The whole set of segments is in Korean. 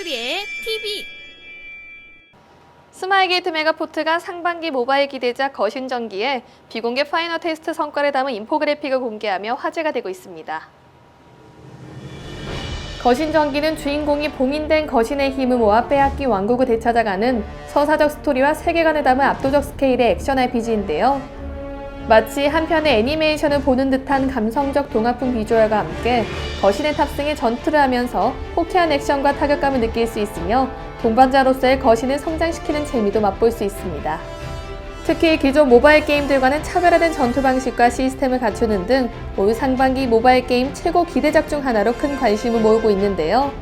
헝그리의 TV 스마일게이트 메가포트가 상반기 모바일 기대작 거신전기에 비공개 파이널 테스트 성과를 담은 인포그래픽을 공개하며 화제가 되고 있습니다. 거신전기는 주인공이 봉인된 거신의 힘을 모아 빼앗긴 왕국을 되찾아가는 서사적 스토리와 세계관을 담은 압도적 스케일의 액션 RPG인데요. 마치 한편의 애니메이션을 보는 듯한 감성적 동화풍 비주얼과 함께 거신의 탑승에 전투를 하면서 호쾌한 액션과 타격감을 느낄 수 있으며 동반자로서의 거신을 성장시키는 재미도 맛볼 수 있습니다. 특히 기존 모바일 게임들과는 차별화된 전투 방식과 시스템을 갖추는 등 올 상반기 모바일 게임 최고 기대작 중 하나로 큰 관심을 모으고 있는데요.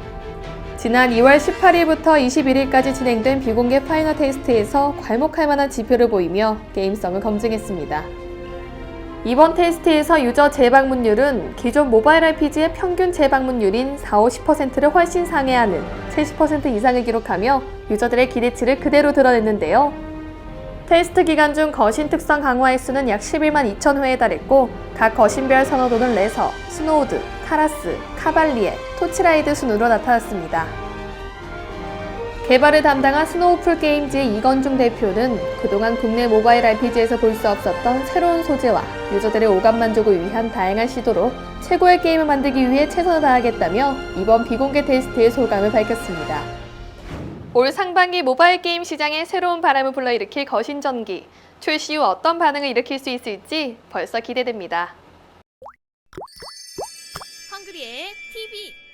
지난 2월 18일부터 21일까지 진행된 비공개 파이널 테스트에서 괄목할 만한 지표를 보이며 게임성을 검증했습니다. 이번 테스트에서 유저 재방문율은 기존 모바일 RPG의 평균 재방문율인 4, 50%를 훨씬 상회하는 70% 이상을 기록하며 유저들의 기대치를 그대로 드러냈는데요. 테스트 기간 중 거신 특성 강화 횟수는 약 11만 2천 회에 달했고 각 거신별 선호도는 레서, 스노우드, 카라스, 카발리에, 토치라이드 순으로 나타났습니다. 개발을 담당한 스노우풀 게임즈의 이건중 대표는 그동안 국내 모바일 RPG에서 볼 수 없었던 새로운 소재와 유저들의 오감 만족을 위한 다양한 시도로 최고의 게임을 만들기 위해 최선을 다하겠다며 이번 비공개 테스트의 소감을 밝혔습니다. 올 상반기 모바일 게임 시장에 새로운 바람을 불러일으킬 거신전기. 출시 후 어떤 반응을 일으킬 수 있을지 벌써 기대됩니다. 헝그리의 TV